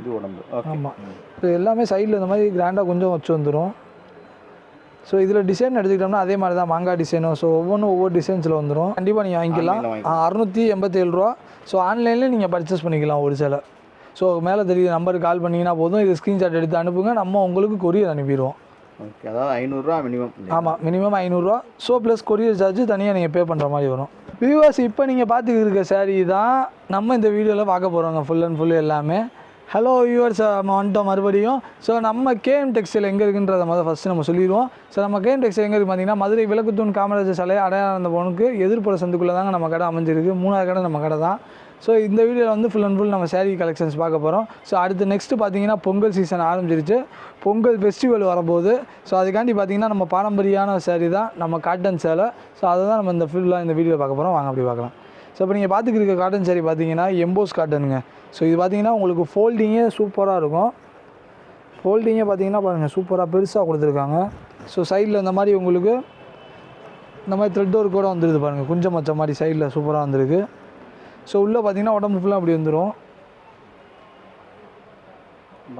இது உடம்பு. ஆமாம் ஸோ எல்லாமே சைடில் இந்த மாதிரி கிராண்டாக கொஞ்சம் வச்சு வந்துடும் ஸோ இதில் டிசைன் எடுத்துக்கிட்டோம்னா அதே மாதிரி தான் மாங்காய் டிசைனும் ஸோ ஒவ்வொன்றும் ஒவ்வொரு டிசைன்ஸில் வந்துடும் கண்டிப்பாக நீங்கள் வாங்கிக்கலாம். அறுநூற்றி எண்பத்தேழு ரூபா. ஸோ ஆன்லைனில் நீங்கள் பர்ச்சேஸ் பண்ணிக்கலாம் ஒரு சில. ஸோ மேலே தெரியுது நம்பருக்கு கால் பண்ணிங்கன்னா போதும். இது ஸ்க்ரீன்ஷாட் எடுத்து அனுப்புங்க. நம்ம உங்களுக்கு கொரியர் அனுப்பிடுவோம். ஓகே அதாவது ஐநூறுரூவா மினிமம் ஆமாம் மினிமம் ஐநூறுரூவா ஸோ ப்ளஸ் கொரியர் சார்ஜ் தனியாக நீங்கள் பே பண்ணுற மாதிரி வரும். வியூவர்ஸ் இப்போ நீங்கள் பார்த்துக்கிட்டு இருக்க saree தான் நம்ம இந்த வீடியோவில் பார்க்க போகிறோங்க ஃபுல் அண்ட் ஃபுல் எல்லாமே. ஹலோ வியூவர்ஸ் நம்ம வந்துட்டோம் மறுபடியும். ஸோ நம்ம கேஎம் டெக்ஸ்டைல் எங்கே இருக்குன்றத முதல்ல ஃபஸ்ட்டு நம்ம சொல்லிடுவோம். ஸோ நம்ம கேஎம் டெக்ஸ்டைல் எங்கே இருக்குது பார்த்தீங்கன்னா மதுரை விளக்குத்தூண் காமராஜர் சாலை அடையாளம் அந்த பொண்ணுக்கு எதிர்ப்புற சந்துக்குள்ளே தாங்க நம்ம கடை அமைஞ்சிருக்கு. மூணாவது கடை நம்ம கடை தான். ஸோ இந்த வீடியோவில் வந்து ஃபுல் அண்ட் ஃபுல் நம்ம saree கலெக்ஷன்ஸ் பார்க்க போகிறோம் ஸோ அடுத்து நெக்ஸ்ட்டு பார்த்தீங்கன்னா பொங்கல் சீசன் ஆரம்பிச்சிருச்சு. பொங்கல் ஃபெஸ்டிவல் வரப்போகுது. ஸோ அதுக்காண்டி பார்த்தீங்கன்னா நம்ம பாரம்பரியான சேரீ தான் நம்ம காட்டன் சேலை. ஸோ அதை தான் நம்ம இந்த ஃபுல்லாக இந்த வீடியோ பார்க்க போகிறோம் வாங்க அப்படி பார்க்கலாம். ஸோ இப்போ நீங்கள் பார்த்துக்கிட்டு இருக்க காட்டன் saree பார்த்தீங்கன்னா எம்போஸ் காட்டனுங்க ஸோ இது பார்த்தீங்கன்னா உங்களுக்கு ஃபோல்டிங்கே சூப்பராக இருக்கும். ஃபோல்டிங்கே பார்த்தீங்கன்னா பாருங்கள் சூப்பராக பெருசாக கொடுத்துருக்காங்க. ஸோ சைடில் இந்த மாதிரி உங்களுக்கு இந்த மாதிரி த்ரெட் ஒர்க் கூட வந்துருது பாருங்கள் குஞ்சம் மச்ச மாதிரி சைடில் சூப்பராக வந்திருக்கு. ஸோ உள்ளே பார்த்தீங்கன்னா உடம்பு ஃபுல்லாக அப்படி வந்துடும்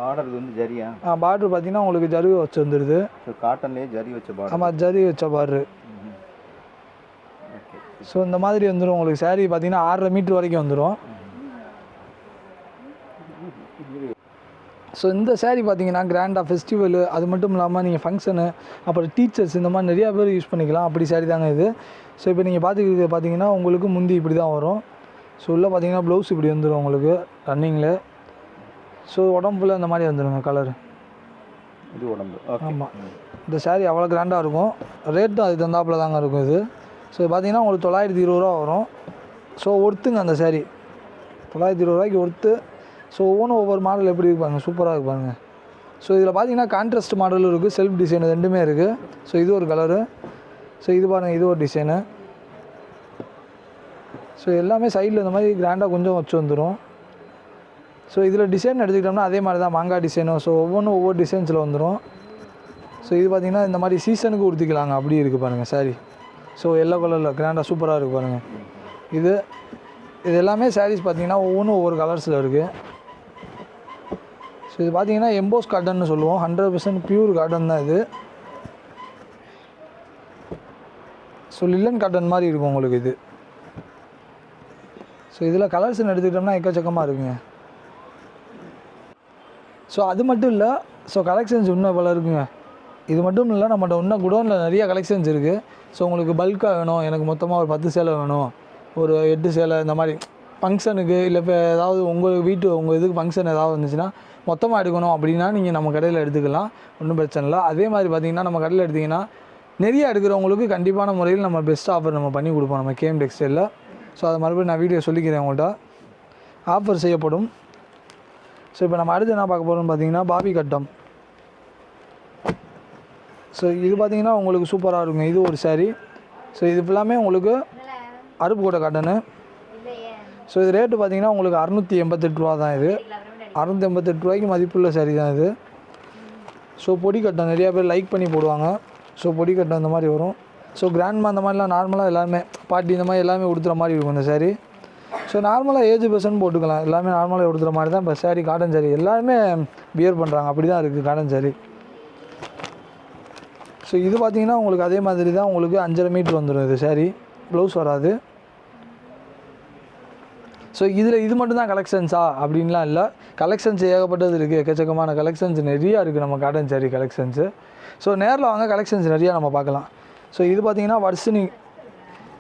பார்டர் வந்து ஜரியா? பார்டர் பார்த்தீங்கன்னா உங்களுக்கு ஜருகு வச்சு வந்துடுது காட்டன்லேயே ஜரி வச்ச பார்டர் ஆமாம் ஜரி வச்ச பார்டர் ஸோ இந்த மாதிரி வந்துடும் உங்களுக்கு saree பார்த்தீங்கன்னா ஆறரை மீட்டர் வரைக்கும் வந்துடும் ஸோ இந்த saree பார்த்தீங்கன்னா கிராண்டாக ஃபெஸ்டிவலு அது மட்டும் இல்லாமல் நீங்கள் ஃபங்க்ஷனு அப்புறம் டீச்சர்ஸ் இந்த மாதிரி நிறையா பேர் யூஸ் பண்ணிக்கலாம். அப்படி saree தாங்க இது. ஸோ இப்போ நீங்கள் பார்த்துக்கிட்டு பார்த்தீங்கன்னா உங்களுக்கு முந்தி இப்படி தான் வரும். ஸோ உள்ளே பார்த்தீங்கன்னா ப்ளவுஸ் இப்படி வந்துடும் உங்களுக்கு ரன்னிங்கில் ஸோ உடம்புல இந்த மாதிரி வந்துடுங்க கலர் இது உடம்பு. ஆமாம் இந்த saree அவ்வளோ கிராண்டாக இருக்கும். ரேட்டும் அது தந்தாப்பில் தாங்க இருக்கும் இது. ஸோ பார்த்தீங்கன்னா உங்களுக்கு தொள்ளாயிரத்தி இருபது ரூபா வரும். ஸோ ஒர்த்துங்க அந்த சேரீ தொள்ளாயிரத்தி இருபது ரூபாய்க்கு ஒர்த்து ஸோ ஒவ்வொன்றும் ஒவ்வொரு மாடல் எப்படி இருப்பாங்க சூப்பராக இருப்பாங்க ஸோ இதில் பார்த்தீங்கன்னா கான்ட்ராஸ்ட் மாடலும் இருக்குது செல்ஃப் டிசைன் ரெண்டுமே இருக்குது ஸோ இது ஒரு கலரு ஸோ இது பாருங்கள் இது ஒரு டிசைனு ஸோ எல்லாமே சைடில் இந்த மாதிரி கிராண்டாக கொஞ்சம் வச்சு வந்துடும் ஸோ இதில் டிசைன் எடுத்துக்கிட்டோம்னா அதே மாதிரி தான் மாங்காய் டிசைனும் ஸோ ஒவ்வொன்றும் ஒவ்வொரு டிசைன்ஸில் வந்துடும் ஸோ இது பார்த்திங்கன்னா இந்த மாதிரி சீசனுக்கு உடுத்திக்கலாங்க. அப்படி இருக்குது பாருங்கள் சாரி ஸோ எல்லோ கலரில் கிராண்டாக சூப்பராக இருக்குது பாருங்கள் இது இது எல்லாமே சாரீஸ் பார்த்தீங்கன்னா ஒவ்வொன்றும் ஒவ்வொரு கலர்ஸில் இருக்குது ஸோ இது பார்த்தீங்கன்னா எம்போஸ் காட்டன்னு சொல்லுவோம். ஹண்ட்ரட் பர்சன்ட் பியூர் காட்டன் தான் இது. ஸோ லில்லன் காட்டன் மாதிரி இருக்கும் உங்களுக்கு இது. ஸோ இதில் கலர்ஸ்ன்னு எடுத்துக்கிட்டோம்னா எக்கச்சக்கமாக இருக்குங்க. ஸோ அது மட்டும் இல்லை ஸோ கலெக்ஷன்ஸ் இன்னும் பல இருக்குங்க? இது மட்டும் இல்லை நம்மகிட்ட இன்னும் குடோனில் நிறைய கலெக்ஷன்ஸ் இருக்குது ஸோ உங்களுக்கு பல்காக வேணும். எனக்கு மொத்தமாக ஒரு பத்து சேலை வேணும். ஒரு எட்டு சேலை இந்த மாதிரி ஃபங்க்ஷனுக்கு இல்லை இப்போ ஏதாவது உங்கள் வீட்டு உங்கள் இதுக்கு ஃபங்க்ஷன் ஏதாவது வந்துச்சுன்னா மொத்தமாக எடுக்கணும் அப்படின்னா நீங்கள் நம்ம கடையில் எடுத்துக்கலாம். ஒன்றும் பிரச்சனை இல்லை. அதே மாதிரி பார்த்தீங்கன்னா நம்ம கடையில் எடுத்திங்கன்னா நிறைய எடுக்கிறவங்களுக்கு கண்டிப்பான முறையில் நம்ம பெஸ்ட் ஆஃபர் நம்ம பண்ணி கொடுப்போம். நம்ம கேம் டெக்ஸ்டைலில் ஸோ அதை மறுபடியும் நான் வீடியோ சொல்லிக்கிறேன் உங்கள்கிட்ட ஆஃபர் செய்யப்படும். ஸோ இப்போ நம்ம அடுத்து என்ன பார்க்க போகிறோம்னு பார்த்தீங்கன்னா பாபி கட்டம். ஸோ இது பார்த்தீங்கன்னா உங்களுக்கு சூப்பராக இருக்குங்க இது ஒரு சாரீ ஸோ இது ஃபுல்லாமே உங்களுக்கு அருப்புக்கோட்டை காட்டனு. ஸோ இது ரேட்டு பார்த்தீங்கன்னா உங்களுக்கு அறுநூற்றி எண்பத்தெட்டு ரூபா தான் இது. அறுநூற்றி எண்பத்தெட்டு ரூபாய்க்கு மதிப்புள்ள saree தான் இது. ஸோ பொடி கட்டம். நிறையா பேர் லைக் பண்ணி போடுவாங்க. ஸோ பொடி கட்டம் இந்த மாதிரி வரும். ஸோ கிராண்ட்மா அந்த மாதிரிலாம் நார்மலாக எல்லாமே பாட்டி இந்த மாதிரி எல்லாமே உடுத்துற மாதிரி இருக்கும் இந்த சாரீ ஸோ நார்மலாக ஏஜ் பர்சன் போட்டுக்கலாம். எல்லாமே நார்மலாக உடுத்துற மாதிரி தான். இப்போ சாரீ காட்டன் saree எல்லாருமே பியர் பண்ணுறாங்க அப்படி தான் இருக்குது காட்டன் சாரீ ஸோ இது பார்த்தீங்கன்னா உங்களுக்கு அதே மாதிரி தான் உங்களுக்கு அஞ்சரை மீட்ரு வந்துடும் இது saree. ப்ளவுஸ் வராது. ஸோ இதில் இது மட்டும்தான் கலெக்ஷன்ஸா அப்படின்லாம் இல்லை. கலெக்ஷன்ஸ் ஏகப்பட்டது இருக்குது எக்கச்சக்கமான கலெக்ஷன்ஸ் நிறையா இருக்குது நம்ம காட்டன் saree கலெக்ஷன்ஸு ஸோ நேரில் வாங்க கலெக்ஷன்ஸ் நிறையா நம்ம பார்க்கலாம். ஸோ இது பார்த்தீங்கன்னா வர்ஷினி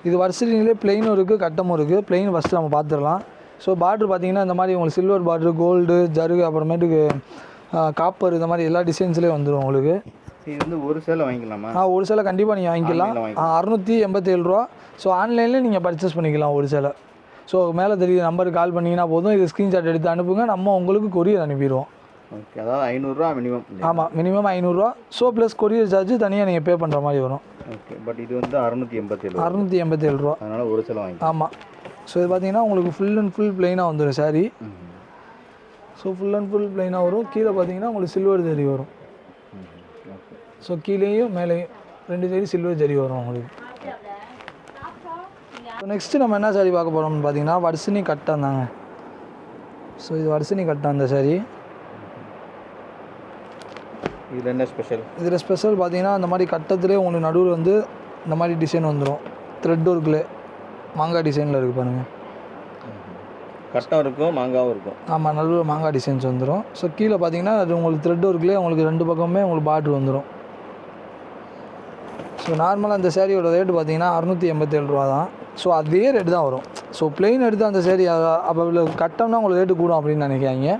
இது வர்ஷினிலே பிளெயினும் இருக்குது கட்டமும் இருக்குது பிளெயின் ஃபஸ்ட்டு நம்ம பார்த்துடலாம். ஸோ பார்ட்ரு பார்த்தீங்கன்னா இந்த மாதிரி உங்களுக்கு சில்வர் பார்ட்ரு கோல்டு ஜருகு அப்புறமேட்டுக்கு காப்பர் இந்த மாதிரி எல்லா டிசைன்ஸ்லேயும் வந்துடும் உங்களுக்கு. இது வந்து ஒரு சேலை வாங்கிக்கலாமா? ஆ ஒரு சேலை கண்டிப்பாக நீங்கள் வாங்கிக்கலாம். அறுநூற்றி எண்பத்தேழு ரூபா. ஸோ ஆன்லைனில் நீங்கள் பர்ச்சேஸ் பண்ணிக்கலாம் ஒரு சேலை. ஸோ மேலே தெரியுது நம்பருக்கு கால் பண்ணிங்கன்னா போதும். இது ஸ்க்ரீன்ஷாட் எடுத்து அனுப்புங்க. நம்ம உங்களுக்கு கொரியர் அனுப்பிடுவோம். ஓகே அதாவது ஐநூறுரூவா மினிமம் ஆமாம் மினிமம் ஐநூறுரூவா ஸோ ப்ளஸ் கொரியர் சார்ஜ் தனியாக நீங்கள் பே பண்ணுற மாதிரி வரும். ஓகே பட் இது வந்து அறுநூற்றி எண்பத்தேழு அறுநூற்றி எண்பத்தேழு ரூபா. அதனால் ஒரு சேலை வாங்கிக்கலாம். ஆமாம் ஸோ இது பார்த்தீங்கன்னா உங்களுக்கு ஃபுல் அண்ட் ஃபுல் பிளெயினாக வந்துடும் ம். ஸோ ஃபுல் அண்ட் ஃபுல் பிளெயினாக வரும். கீழே பார்த்தீங்கன்னா உங்களுக்கு சில்வர் ஜரி வரும். ஸோ கீழேயும் மேலேயும் ரெண்டு சைடு சில்வர் ஜரி வரும் உங்களுக்கு. ஸோ நெக்ஸ்ட்டு நம்ம என்ன saree பார்க்க போகிறோம்னு பார்த்தீங்கன்னா வர்ஷினி கட்டம் தாங்க. ஸோ இது வர்ஷினி கட்டம் அந்த saree. இதில் என்ன ஸ்பெஷல் இதில் ஸ்பெஷல் பார்த்தீங்கன்னா அந்த மாதிரி கட்டத்திலே உங்களுக்கு நடுவில் வந்து இந்த மாதிரி டிசைன் வந்துடும் த்ரெட் ஒர்க்கில் மாங்காய் டிசைனில் இருக்குது பாருங்கள் கட்டம் இருக்கும் மாங்காவும் இருக்கும். ஆமாம் நடுவில் மாங்காய் டிசைன்ஸ் வந்துடும் ஸோ கீழே பார்த்தீங்கன்னா அது உங்களுக்கு த்ரெட் ஒர்க்லேயே உங்களுக்கு ரெண்டு பக்கமே உங்களுக்கு பார்டர் வந்துடும் ஸோ நார்மலாக அந்த சேரீயோட ரேட்டு பார்த்தீங்கன்னா அறநூற்றி எண்பத்தேழு ரூபா தான். ஸோ அதே ரேட்டு தான் வரும். ஸோ பிளெயின் எடுத்து அந்த சேரீ அப்போ இவ்வளோ கட்டம்னா உங்களுக்கு ரேட்டு கூடும் அப்படின்னு நினைக்காங்க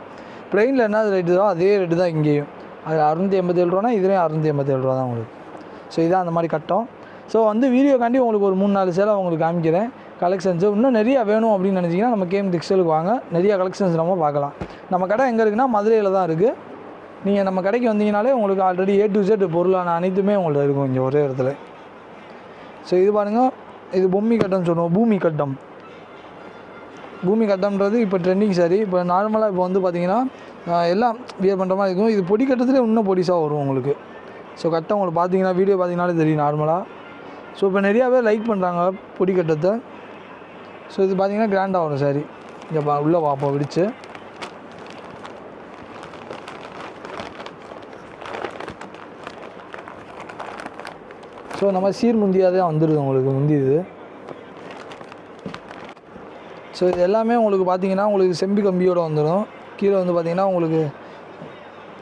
பிளெயினில் என்ன ரேட்டு தான் அதே ரேட்டு தான் இங்கேயும். அது அறுநூற்றி எண்பத்தேழு ரூபானா இதுலேயும் அறுநூற்றி எண்பத்தேழு ரூபா தான் உங்களுக்கு. ஸோ இதான் அந்த மாதிரி கட்டம். ஸோ வந்து வீடியோக்காண்டி உங்களுக்கு ஒரு மூணு நாலு சேலை உங்களுக்கு காமிக்கிறேன். கலெக்ஷன்ஸு இன்னும் நிறையா வேணும் அப்படின்னு நினச்சிங்கன்னா நம்ம கேம் டெக்ஸ்டைலுக்கு வாங்க. நிறையா கலெக்ஷன்ஸ் நம்ம பார்க்கலாம். நம்ம கடை எங்கே இருக்குன்னா மதுரையில் தான் இருக்குது நீங்கள் நம்ம கடைக்கு வந்தீங்கனாலே உங்களுக்கு ஆல்ரெடி ஏ டு ஜெட் பொருளான அனைத்துமே உங்கள்ட்ட இருக்கும் இங்கே ஒரே இடத்துல. ஸோ இது பாருங்கள் இது பொம்மி கட்டம் சொல்லுவோம். பூமி கட்டம். பூமி கட்டம்ன்றது இப்போ ட்ரெண்டிங் சரி. இப்போ நார்மலாக இப்போ வந்து பார்த்தீங்கன்னா எல்லாம் வியர் பண்ணுற மாதிரி இருக்கும். இது பொடி கட்டத்துலேயே இன்னும் பொடிசாக வரும் உங்களுக்கு. ஸோ கட்டம் உங்களுக்கு பார்த்தீங்கன்னா வீடியோ பார்த்தீங்கனாலே தெரியும் நார்மலாக ஸோ இப்போ நிறையாவே லைக் பண்ணுறாங்க பொடி கட்டத்தை. ஸோ இது பார்த்தீங்கன்னா கிராண்டாக வரும் சாரி. இங்கே பா உள்ளே பார்ப்போம் விடிச்சு ஸோ நம்ம சீர் முந்தியாக தான் வந்துடுது உங்களுக்கு முந்தி இது ஸோ இது எல்லாமே உங்களுக்கு பார்த்தீங்கன்னா உங்களுக்கு செம்பி கம்பியோடு வந்துடும் கீழே வந்து பார்த்தீங்கன்னா உங்களுக்கு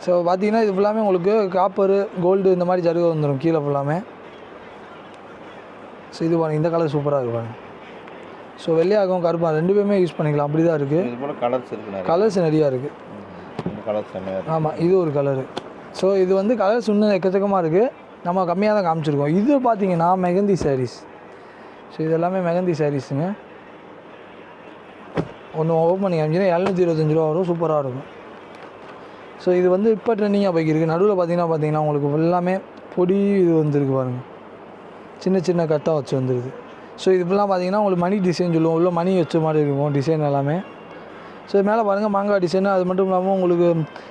ஸோ பார்த்தீங்கன்னா இது ஃபுல்லாமே உங்களுக்கு காப்பரு கோல்டு இந்த மாதிரி ஜருக வந்துடும் கீழே ஃபுல்லாமே ஸோ இது பாருங்க இந்த கலர் சூப்பராக இருக்கு பாருங்க. ஸோ வெள்ளையாகவும் கருப்பா ரெண்டு பேருமே யூஸ் பண்ணிக்கலாம் அப்படி தான் இருக்குது இது போல் கலர்ஸ் நிறைய. கலர்ஸ் நிறையா இருக்குது கலர்ஸ் ஆமாம் இது ஒரு கலரு ஸோ இது வந்து கலர்ஸ் இன்னும் எக்கச்சக்கமாக இருக்குது நம்ம கம்மியாக தான் காமிச்சிருக்கோம். இது பார்த்தீங்கன்னா மெகந்தி சாரீஸ் ஸோ இது எல்லாமே மெகந்தி சாரீஸுங்க ஒன்று ஓப்பன் பண்ணி காமிச்சிங்கன்னா எழுநூற்றி இருபத்தஞ்சி ரூபா வரும். சூப்பராக இருக்கும். ஸோ இது வந்து இப்போ ட்ரெண்டிங்காக போய்க்கிருக்கு. நடுவில் பார்த்தீங்கன்னா பார்த்தீங்கன்னா உங்களுக்கு எல்லாமே பொடி இது வந்துருக்கு பாருங்கள் சின்ன சின்ன கட்டாக வச்சு வந்துருது. ஸோ இதுலாம் பார்த்தீங்கன்னா உங்களுக்கு மணி டிசைன் சொல்லுவோம். உள்ள மணி வச்ச மாதிரி இருக்கும். டிசைன் எல்லாமே. ஸோ மேலே பாருங்கள் மாங்காய் டிசைனு அது மட்டும் இல்லாமல் உங்களுக்கு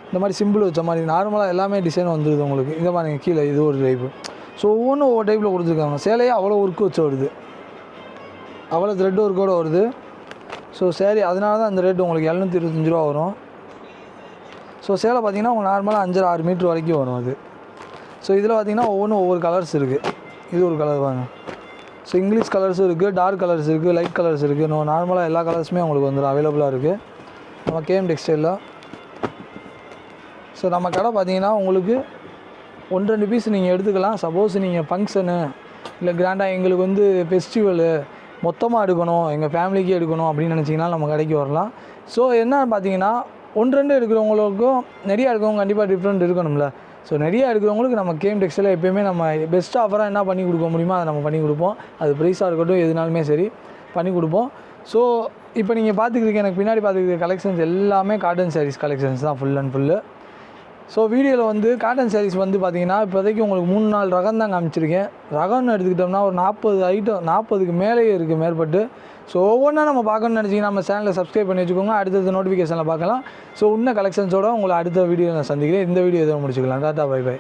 இந்த மாதிரி சிம்பிள் வச்ச மாதிரி நார்மலாக எல்லாமே டிசைன் வந்துடுது உங்களுக்கு. இந்த மாதிரி கீழே இது ஒரு டைப்பு ஸோ ஒவ்வொன்றும் ஒவ்வொரு டைப்பில் கொடுத்துருக்காங்க. சேலையே அவ்வளோ ஒர்க்கு வச்சு வருது. அவ்வளோ த்ரெட் ஒர்க்கோடு வருது. ஸோ சேரீ அதனால தான் அந்த ரேட்டு உங்களுக்கு எழுநூற்றி இருபத்தஞ்சி ரூபா வரும். ஸோ சேலை பார்த்தீங்கன்னா உங்களுக்கு நார்மலாக அஞ்சரை ஆறு மீட்ரு வரைக்கும் வரும் அது. ஸோ இதில் பார்த்தீங்கன்னா ஒவ்வொன்றும் ஒவ்வொரு கலர்ஸ் இருக்குது இது ஒரு கலர் வாங்க ஸோ இங்கிலீஷ் கலர்ஸும் இருக்குது டார்க் கலர்ஸ் இருக்குது லைட் கலர்ஸ் இருக்குது நம்ம நார்மலாக எல்லா கலர்ஸுமே உங்களுக்கு வந்துடும் அவைலபிளாக இருக்குது நம்ம கேஎம் டெக்ஸ்டைலில் ஸோ நம்ம கடை பார்த்தீங்கன்னா உங்களுக்கு ஒன்று ரெண்டு பீஸ் நீங்கள் எடுத்துக்கலாம். சப்போஸ் நீங்கள் ஃபங்க்ஷனு இல்லை கிராண்டாக எங்களுக்கு வந்து ஃபெஸ்டிவலு மொத்தமாக எடுக்கணும் எங்கள் ஃபேமிலிக்கு எடுக்கணும் அப்படின்னு நினச்சிங்கன்னா நம்ம கடைக்கு வரலாம். ஸோ என்னன்னு பார்த்தீங்கன்னா ஒன்று ரெண்டு எடுக்கிறவங்களுக்கும் நிறையா எடுக்கிறவங்க கண்டிப்பாக டிஃப்ரெண்ட் இருக்கணும்ல. ஸோ நிறையா எடுக்கிறவங்களுக்கு நம்ம கேம் டெக்ஸ்டைலில் எப்போயுமே நம்ம பெஸ்ட் ஆஃபராக என்ன பண்ணி கொடுக்க முடியுமோ அதை நம்ம பண்ணி கொடுப்போம். அது ப்ரைஸாக இருக்கட்டும் எதுனாலுமே சரி பண்ணி கொடுப்போம். ஸோ இப்போ நீங்கள் பார்த்துக்கிறதுக்கு எனக்கு பின்னாடி பார்த்துக்கிறது கலெக்ஷன்ஸ் எல்லாமே காட்டன் சாரீஸ் கலெக்ஷன்ஸ் தான் ஃபுல் அண்ட் ஃபுல்லு ஸோ வீடியோவில் வந்து காட்டன் சாரீஸ் வந்து பார்த்தீங்கன்னா இப்போதைக்கு உங்களுக்கு மூணு நாலு ரகம் தான் காமிச்சிருக்கேன். ரகம்னு எடுத்துக்கிட்டோம்னா ஒரு நாற்பது ஐட்டம் நாற்பதுக்கு மேலேயே இருக்குது மேற்பட்டு. ஸோ ஒவ்வொன்றா நம்ம பார்க்கணும்னு நினச்சிங்கன்னா நம்ம சேனலில் சப்ஸ்கிரைப் பண்ணி வச்சுக்கோங்க. அடுத்தது நோட்டிஃபிகேஷனில் பார்க்கலாம். ஸோ இன்னும் கலெக்ஷன்ஸோட உங்களை அடுத்த வீடியோ நான் சந்திக்கிறேன். இந்த வீடியோ இதை முடிச்சுக்கலாம். Tata bye by